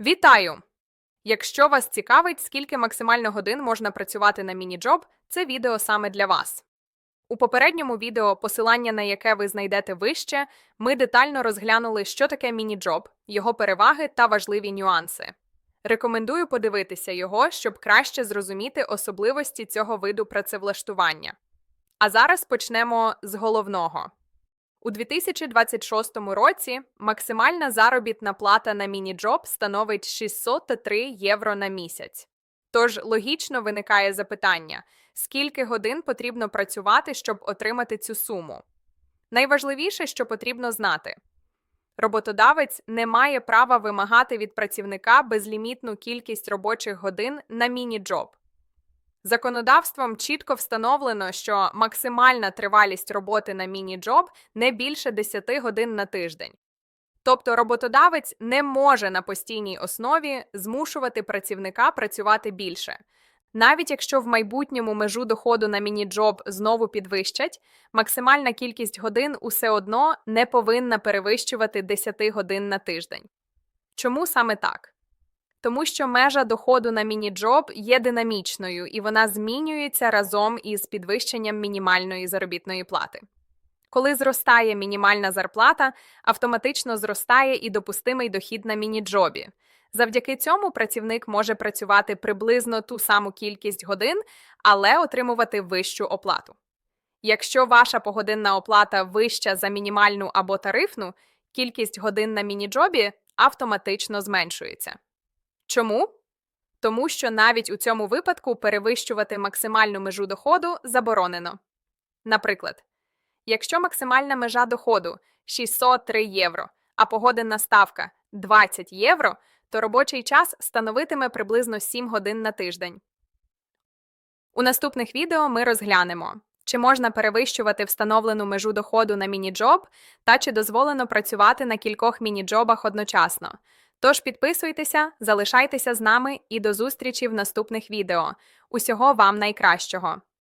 Вітаю! Якщо вас цікавить, скільки максимально годин можна працювати на міні-джоб, це відео саме для вас. У попередньому відео, посилання на яке ви знайдете вище, ми детально розглянули, що таке міні-джоб, його переваги та важливі нюанси. Рекомендую подивитися його, щоб краще зрозуміти особливості цього виду працевлаштування. А зараз почнемо з головного. У 2026 році максимальна заробітна плата на міні-джоб становить 603 євро на місяць. Тож логічно виникає запитання, скільки годин потрібно працювати, щоб отримати цю суму. Найважливіше, що потрібно знати. Роботодавець не має права вимагати від працівника безлімітну кількість робочих годин на міні-джоб. Законодавством чітко встановлено, що максимальна тривалість роботи на міні-джоб не більше 10 годин на тиждень. Тобто роботодавець не може на постійній основі змушувати працівника працювати більше. Навіть якщо в майбутньому межу доходу на міні-джоб знову підвищать, максимальна кількість годин усе одно не повинна перевищувати 10 годин на тиждень. Чому саме так? Тому що межа доходу на міні-джоб є динамічною і вона змінюється разом із підвищенням мінімальної заробітної плати. Коли зростає мінімальна зарплата, автоматично зростає і допустимий дохід на міні-джобі. Завдяки цьому працівник може працювати приблизно ту саму кількість годин, але отримувати вищу оплату. Якщо ваша погодинна оплата вища за мінімальну або тарифну, кількість годин на міні-джобі автоматично зменшується. Чому? Тому що навіть у цьому випадку перевищувати максимальну межу доходу заборонено. Наприклад, якщо максимальна межа доходу 603 євро, а погодинна ставка 20 євро, то робочий час становитиме приблизно 7 годин на тиждень. У наступних відео ми розглянемо, чи можна перевищувати встановлену межу доходу на міні-джоб та чи дозволено працювати на кількох міні-джобах одночасно. Тож підписуйтеся, залишайтеся з нами і до зустрічі в наступних відео. Усього вам найкращого!